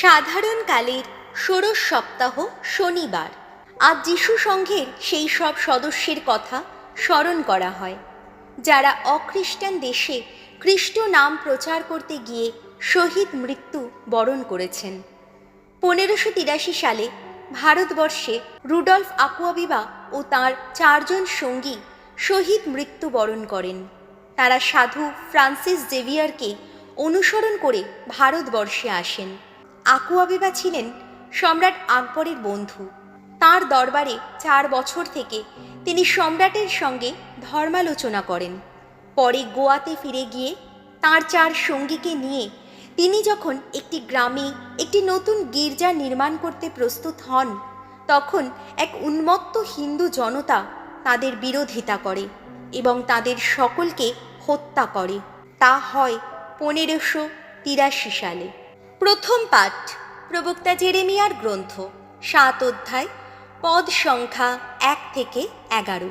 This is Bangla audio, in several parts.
সাধারণকালের ষোড়শ সপ্তাহ শনিবার। আজ যিশু সংঘের সেই সব সদস্যের কথা স্মরণ করা হয়। যারা অখ্রিস্টান দেশে খ্রিস্ট নাম প্রচার করতে গিয়ে শহীদ মৃত্যু বরণ করেছেন। পনেরোশো তিরাশি সালে ভারতবর্ষে রুডলফ আকুয়াবিবা ও তাঁর চারজন সঙ্গী শহীদ মৃত্যু বরণ করেন। তারা সাধু ফ্রান্সিস জেভিয়ারকে অনুসরণ করে ভারতবর্ষে আসেন। আকুয়াবিবা ছিলেন সম্রাট আকবরের বন্ধু। তার দরবারে চার বছর থেকে তিনি সম্রাটের সঙ্গে ধর্মালোচনা করেন। পরে গোয়াতে ফিরে গিয়ে তার চার সঙ্গীকে নিয়ে তিনি যখন একটি গ্রামে একটি নতুন গির্জা নির্মাণ করতে প্রস্তুত হন, তখন এক উন্মত্ত হিন্দু জনতা তাদের বিরোধিতা করে এবং তাদের সকলকে হত্যা করে। তা হয় পনেরোশো তিরাশি সালে। প্রথম পাঠ, প্রবক্তা জেরেমিয়ার গ্রন্থ, সাত অধ্যায়, পদ সংখ্যা এক থেকে এগারো।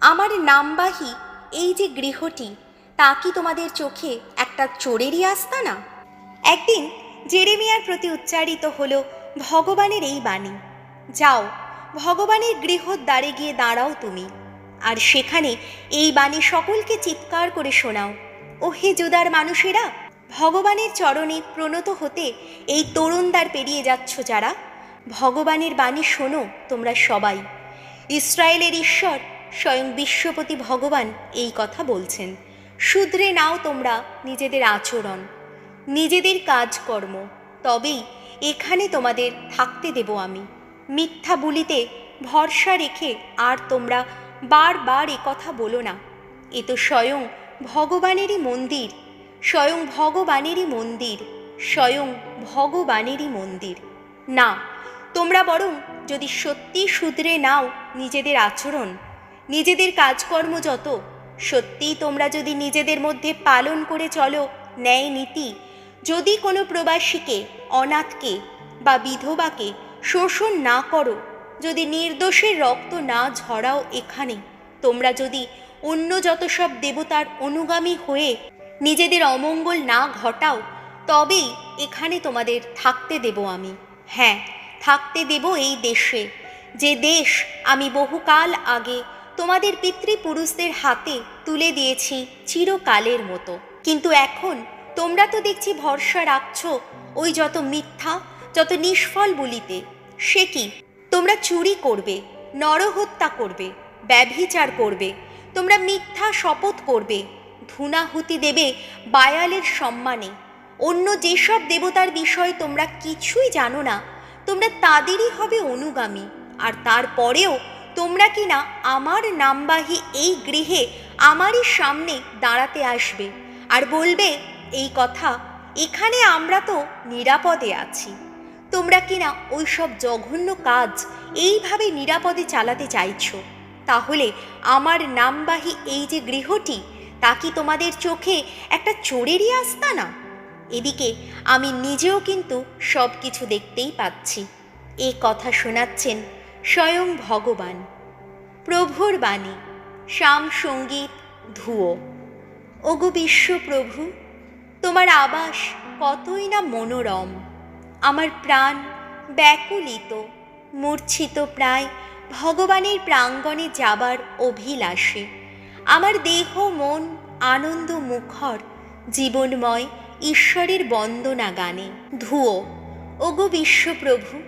আমার নামবাহী এই যে গৃহটি, তা কি তোমাদের চোখে একটা চোরেরই আস্তানা? একদিন জেরেমিয়ার প্রতি উচ্চারিত হল, ভগবানের এই বাণী। যাও, ভগবানের গৃহর দ্বারে গিয়ে দাঁড়াও তুমি। আর সেখানে এই বাণী সকলকে চিৎকার করে শোনাও। ও হে জোদার মানুষেরা ভগবানের চরণে প্রণত হতে এই তরুণ দ্বার পেরিয়ে যাচ্ছ যারা। ভগবানের বাণী শোনো তোমরা সবাই। ইসরায়েলের ঈশ্বর স্বয়ং বিশ্বপতি ভগবান এই কথা বলছেন। শুধরে নাও তোমরা নিজেদের আচরণ, নিজেদের কাজকর্ম, তবেই এখানে তোমাদের থাকতে দেব আমি। মিথ্যা বলিতে ভরসা রেখে আর তোমরা বারবার কথা বলো না। এ তো স্বয়ং ভগবানেরই মন্দির। স্বয়ং ভগবানেরই মন্দির, স্বয়ং ভগবানেরই মন্দির। না, তোমরা বরং যদি সত্যি শুধরে নাও নিজেদের আচরণ, নিজেদের কাজকর্ম যত, সত্যিই তোমরা যদি নিজেদের মধ্যে পালন করে চলো ন্যায় নীতি, যদি কোনো প্রবাসীকে, অনাথকে বা বিধবাকে শোষণ না করো, যদি নির্দোষের রক্ত না ঝরাও এখানে, তোমরা যদি অন্য যত সব দেবতার অনুগামী হয়ে নিজেদের অমঙ্গল না ঘটাও, তবেই এখানে তোমাদের থাকতে দেব আমি। হ্যাঁ থাকতে দেব এই দেশে, যে দেশ আমি বহুকাল আগে তোমাদের পিতৃপুরুষদের হাতে তুলে দিয়েছি চিরকালের মতো। কিন্তু এখন তোমরা তো দেখছি ভরসা রাখছ ওই যত মিথ্যা, যত নিষ্ফল বলিতে। সে কি? তোমরা চুরি করবে, নরহত্যা করবে, ব্যভিচার করবে, তোমরা মিথ্যা শপথ করবে ধুনাহুতি দেবে বায়ালের সম্মানে। অন্য যেসব দেবতার বিষয়ে তোমরা কিছুই জানো না, তোমরা তাদেরই হবে অনুগামী। আর তারপরেও তোমরা কি না আমার নামবাহী এই গৃহে আমারই সামনে দাঁড়াতে আসবে? আর বলবে, এই কথা, এখানে আমরা তো নিরাপদে আছি। তোমরা কি না ওই সব জঘন্য কাজ এইভাবে নিরাপদে চালাতে চাইছো? তাহলে আমার নামবাহী এই যে গৃহটি তা কি তোমাদের চোখে একটা চোরেরই আস্তানা এদিকে আমি নিজেও কিন্তু সব কিছু দেখতেই পাচ্ছি। এ কথা শোনাচ্ছেন স্বয়ং ভগবান। প্রভুর বাণী, শ্যাম সংগীত ধুয়ো ওগো বিশ্বপ্রভু, তোমার আবাস কতই না মনোরম। আমার প্রাণ ব্যাকুলিত, মূর্ছিত প্রায় ভগবানের প্রাঙ্গণে যাবার অভিলাষে। আমার দেহ, মন, আনন্দ, মুখর, জীবনময় ঈশ্বরের বন্দনা গানে। ধুয়ো ওগো বিশ্বপ্রভু,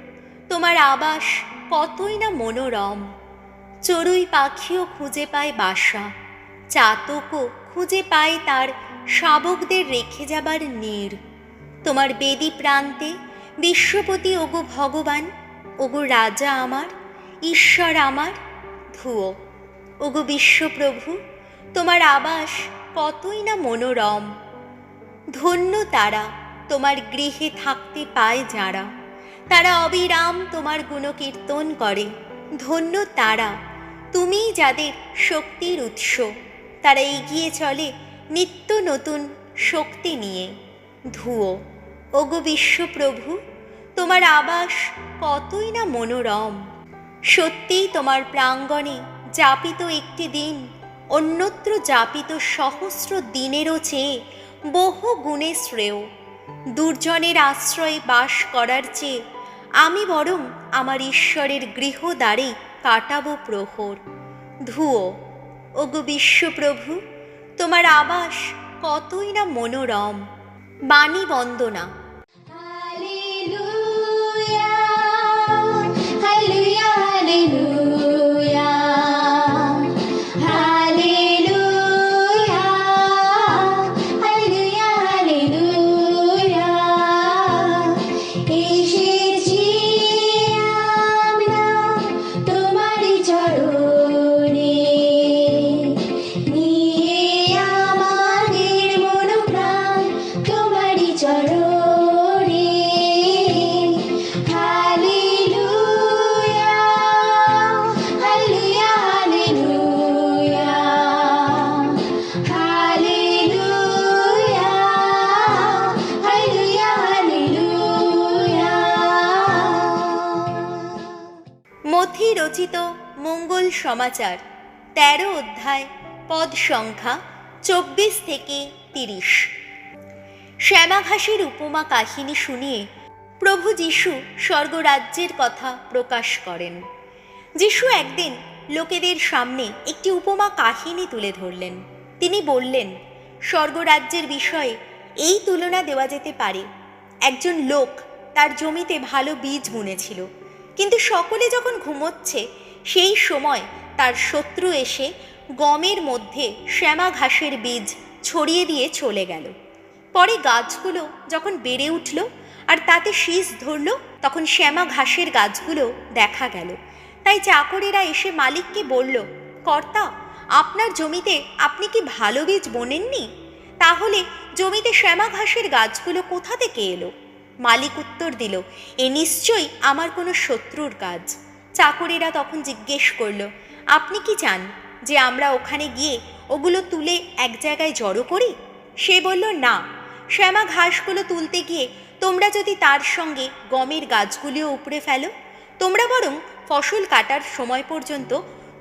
তোমার আবাস কতই না মনোরম। চড়ুই পাখিও খুঁজে পায় বাসা, চাতকও খুঁজে পায় তার শাবকদের রেখে যাবার নীড় তোমার বেদি প্রান্তে বিশ্বপতি, ওগো ভগবান, ওগো রাজা আমার, ঈশ্বর আমার ধুয়ো ওগো বিশ্বপ্রভু তোমার আবাস কতই না মনোরম। ধন্য তারা তোমার গৃহে থাকতে পায় যারা। তারা অবিরাম তোমার গুণকীর্তন করে। ধন্য তারা তুমিই যাদের শক্তির উৎস। তারা এগিয়ে চলে নিত্য নতুন শক্তি নিয়ে। ধুয়ো, ওগো বিশ্বপ্রভু, তোমার আবাস কতই না মনোরম। সত্যিই তোমার প্রাঙ্গণে যাপিত একটি দিন অন্যত্র যাপিত সহস্র দিনেরও চেয়ে বহু গুণে শ্রেয়। দুর্জনের আশ্রয়ে বাস করার চেয়ে আমি বরং আমার ঈশ্বরের গৃহদ্বারে কাটাবো প্রহর। ধুয়ো ওগো বিশ্বপ্রভু, তোমার আবাস কতই না মনোরম। বাণী বন্দনা মথি রচিত মঙ্গল সমাচার, তেরো অধ্যায়, পদ সংখ্যা চব্বিশ থেকে তিরিশ। শ্যামাঘাসের উপমা কাহিনী শুনিয়ে প্রভু যিশু স্বর্গরাজ্যের কথা প্রকাশ করেন। যিশু একদিন লোকেদের সামনে একটি উপমা কাহিনী তুলে ধরলেন। তিনি বললেন, স্বর্গরাজ্যের বিষয়ে এই তুলনা দেওয়া যেতে পারে। একজন লোক তার জমিতে ভালো বীজ বুনেছিল। কিন্তু সকলে যখন ঘুমোচ্ছে, সেই সময় তার শত্রু এসে গমের মধ্যে শ্যামা ঘাসের বীজ ছড়িয়ে দিয়ে চলে গেল। পরে গাছগুলো যখন বেড়ে উঠল আর তাতে শীষ ধরল, তখন শ্যামা ঘাসের গাছগুলো দেখা গেল। তাই চাকরেরা এসে মালিককে বলল, কর্তা, আপনার জমিতে আপনি কি ভালো বীজ বোনেননি? তাহলে জমিতে শ্যামা ঘাসের গাছগুলো কোথা থেকে এলো? মালিক উত্তর দিল, এ নিশ্চয়ই আমার কোনো শত্রুর কাজ। চাকরেরা তখন জিজ্ঞেস করল, আপনি কি চান যে আমরা ওখানে গিয়ে ওগুলো তুলে এক জায়গায় জড়ো করি? সে বলল, না, শ্যামা ঘাসগুলো তুলতে গিয়ে তোমরা যদি তার সঙ্গে গমের গাছগুলিও উপড়ে ফেলো, তোমরা বরং ফসল কাটার সময় পর্যন্ত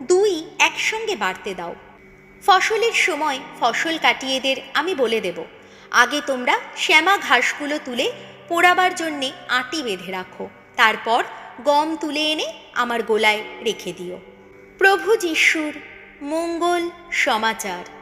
দুই একসঙ্গে বাড়তে দাও। ফসলের সময় ফসল কাটিয়েদের আমি বলে দেব। আগে তোমরা শ্যামা ঘাসগুলো তুলে পোড়াবার জন্যে আটি বেঁধে রাখো। তারপর গম তুলে এনে আমার গোলায় রেখে দিও। প্রভু যিশুর মঙ্গল সমাচার।